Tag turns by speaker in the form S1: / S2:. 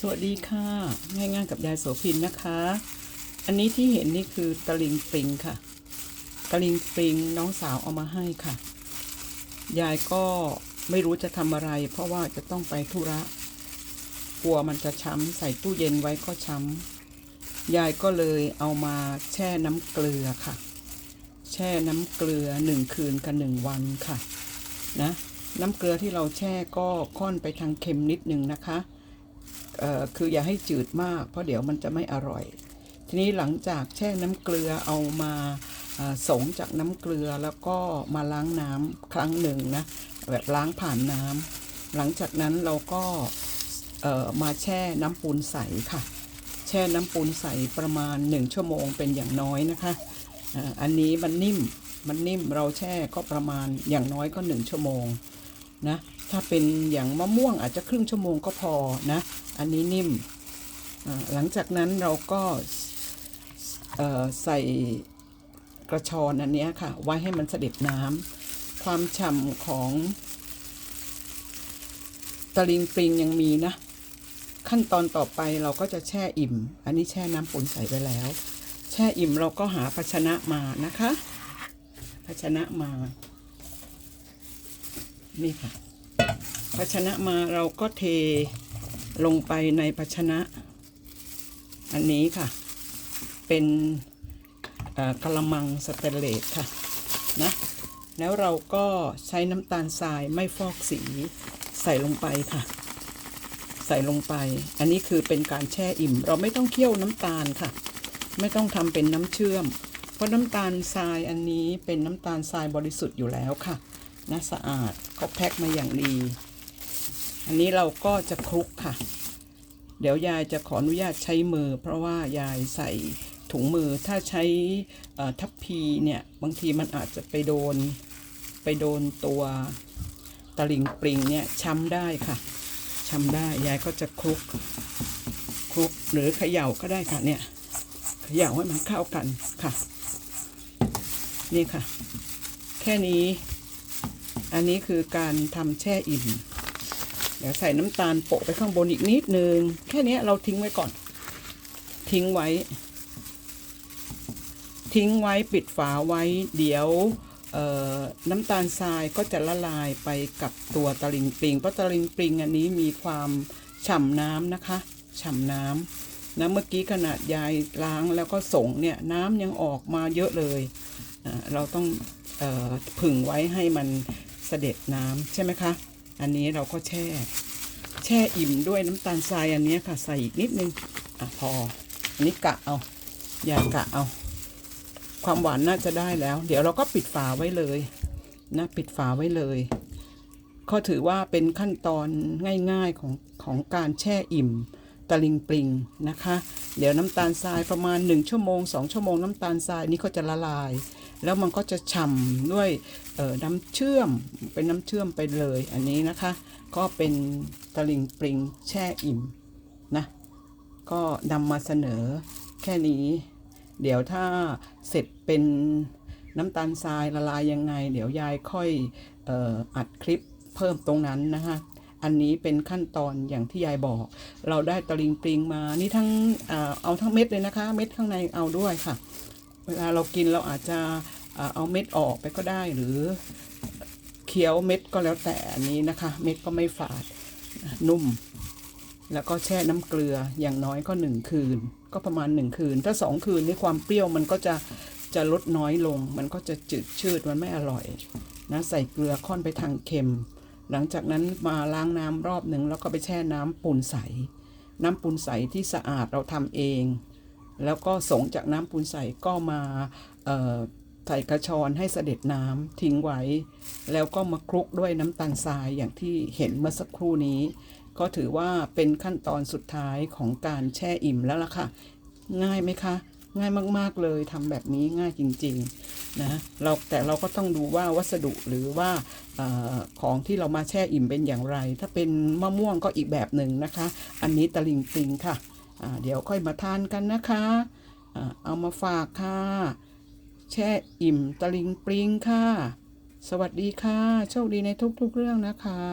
S1: สวัสดีค่ะ ง่าย ๆ กับยายโสพินนะคะ อันนี้ที่เห็นนี่คือตะลิงปริงค่ะ ตะลิงปริงน้องสาวเอามาให้ค่ะ ยายก็ไม่รู้จะทำอะไร เพราะว่าจะต้องไปธุระ กลัวมันจะช้ำใส่ตู้เย็นไว้ก็ช้ำ ยายก็เลยเอามาแช่น้ำเกลือค่ะ แช่น้ำเกลือหนึ่งคืนกับหนึ่งวันค่ะ นะ น้ำเกลือที่เราแช่ก็ค่อนไปทางเค็มนิดนึงนะคะ คืออย่าให้จืดมาก เพราะเดี๋ยวมันจะไม่อร่อย ทีนี้หลังจากแช่น้ำเกลือเอามาสงจากน้ำเกลือแล้วก็มาล้างน้ำครั้งหนึ่งนะแบบล้างผ่านน้ำหลังจากนั้นเราก็มาแช่น้ำปูนใสค่ะ แช่น้ำปูนใสประมาณ 1 ชั่วโมงเป็นอย่างน้อยนะคะอันนี้มันนิ่มมันนิ่มเราแช่ก็ประมาณอย่างน้อยก็ 1 ชั่วโมง นะถ้าเป็นอย่างมะม่วงอาจจะครึ่งชั่วโมงก็พอนะ อันนี้นิ่มหลังจากนั้นเราก็ใส่กระชอนอันนี้ค่ะ ไว้ให้มันเสด็จน้ำความฉ่ำของตะลิงปริงยังมีนะ ขั้นตอนต่อไปเราก็จะแช่อิ่ม อันนี้แช่น้ำปูนใสไปแล้ว แช่อิ่มเราก็หาภาชนะมานะคะ ภาชนะมา นี่ค่ะ ภาชนะมาเราก็เทลงไปในภาชนะ อันนี้ค่ะ เป็นเอ่อกระมังสเตนเลสค่ะนะแล้วเราก็ใช้น้ำตาลทรายไม่ฟอกสีใส่ลงไปค่ะ ใส่ลงไป อันนี้คือเป็นการแช่อิ่ม เราไม่ต้องเคี่ยวน้ำตาลค่ะ ไม่ต้องทำเป็นน้ำเชื่อม เพราะน้ำตาลทรายอันนี้เป็นน้ำตาลทรายบริสุทธิ์อยู่แล้วค่ะ นะสะอาดเขาแพ็คมาอย่างดี อันนี้เราก็จะคลุกค่ะ เดี๋ยวยายจะขออนุญาตใช้มือ เพราะว่ายายใส่ถุงมือถ้าใช้ทัพพีเนี่ยบางทีมันอาจจะไปโดนไปโดนตัวตะลิงปริงเนี่ยช้ำได้ค่ะช้ำได้ยายก็จะคลุกคลุกหรือเขย่าก็ได้ค่ะเนี่ยเขย่าให้มันเข้ากันค่ะ นี่ค่ะ แค่นี้ อันนี้คือการทำแช่อิ่ม เดี๋ยวใส่น้ำตาลโปะไปข้างบนอีกนิดนึง แค่นี้เราทิ้งไว้ก่อน ทิ้งไว้ ทิ้งไว้ปิดฝาไว้ เดี๋ยวน้ำตาลทรายก็จะละลายไปกับตัวตะลิงปริง เพราะตะลิงปริงอันนี้มีความฉ่ำน้ำนะคะ ฉ่ำน้ำนะเมื่อกี้ขนาดยายล้างแล้วก็ส่งเนี่ยน้ำยังออกมาเยอะเลย เราต้องออผึ่งไว้ให้มัน เสด็จน้ำใช่ไหมคะ อันนี้เราก็แช่ แช่อิ่มด้วยน้ำตาลทรายอันนี้ค่ะ ใส่อีกนิดนึง อะพอ อันนี้กะเอา อย่ากะเอา ความหวานน่าจะได้แล้ว เดี๋ยวเราก็ปิดฝาไว้เลยนะปิดฝาไว้เลย ก็ถือว่าเป็นขั้นตอนง่ายๆของของการแช่อิ่มตะลิงปริงนะคะ เดี๋ยวน้ำตาลทรายประมาณ 1 ชั่วโมง 2 ชั่วโมงน้ำตาลทรายนี่ก็จะละลาย แล้วมันก็จะฉ่ำด้วยน้ำเชื่อมเป็นน้ำเชื่อมไปเลยอันนี้นะคะ ก็เป็นตะลิงปริงแช่อิ่มนะก็นำมาเสนอแค่นี้ เดี๋ยวถ้าเสร็จเป็นน้ำตาลทรายละลายยังไง เดี๋ยวยายค่อยอออัดคลิปเพิ่มตรงนั้นนะคะอันนี้เป็นขั้นตอนอย่างที่ยายบอก เราได้ตะลิงปริงมานี่ทั้งเอาทั้งเม็ดเลยนะคะ เม็ดข้างในเอาด้วยค่ะ เวลาเรากินเราอาจจะเอาเม็ดออกไปก็ได้หรือเคี้ยวเม็ดก็แล้วแต่อันนี้นะคะ เม็ดก็ไม่ฝาดนุ่ม แล้วก็แช่น้ำเกลืออย่างน้อยก็หนึ่งคืน ก็ประมาณหนึ่งคืน ถ้าสองคืนนี่ความเปรี้ยวมันก็จะจะลดน้อยลง มันก็จะจืดชืดมันไม่อร่อยนะใส่เกลือค่อนไปทางเค็ม หลังจากนั้นมาล้างน้ำรอบหนึ่งแล้วก็ไปแช่น้ำปูนใส น้ำปูนใสที่สะอาดเราทำเอง แล้วก็สงจากน้ำปูนใสก็มาเอ่อใส่กระชอนให้เสด็จน้ำทิ้งไว้ แล้วก็มาคลุกด้วยน้ำตาลทรายอย่างที่เห็นเมื่อสักครู่นี้ ก็ถือว่าเป็นขั้นตอนสุดท้ายของการแช่อิ่มแล้วล่ะค่ะ ง่ายไหมคะ ง่ายมากๆเลยทำแบบนี้ง่ายจริงๆนะเราแต่เราก็ต้องดูว่าวัสดุหรือว่าออของที่เรามาแช่อิ่มเป็นอย่างไร ถ้าเป็นมะม่วงก็อีกแบบหนึ่งนะคะ อันนี้ตะลิงปิงค่ะ เดี๋ยวค่อยมาทานกันนะคะเอามาฝากค่ะ แช่อิ่มตะลิงปริงค่ะ สวัสดีค่ะ โชคดีในทุกๆเรื่องนะคะ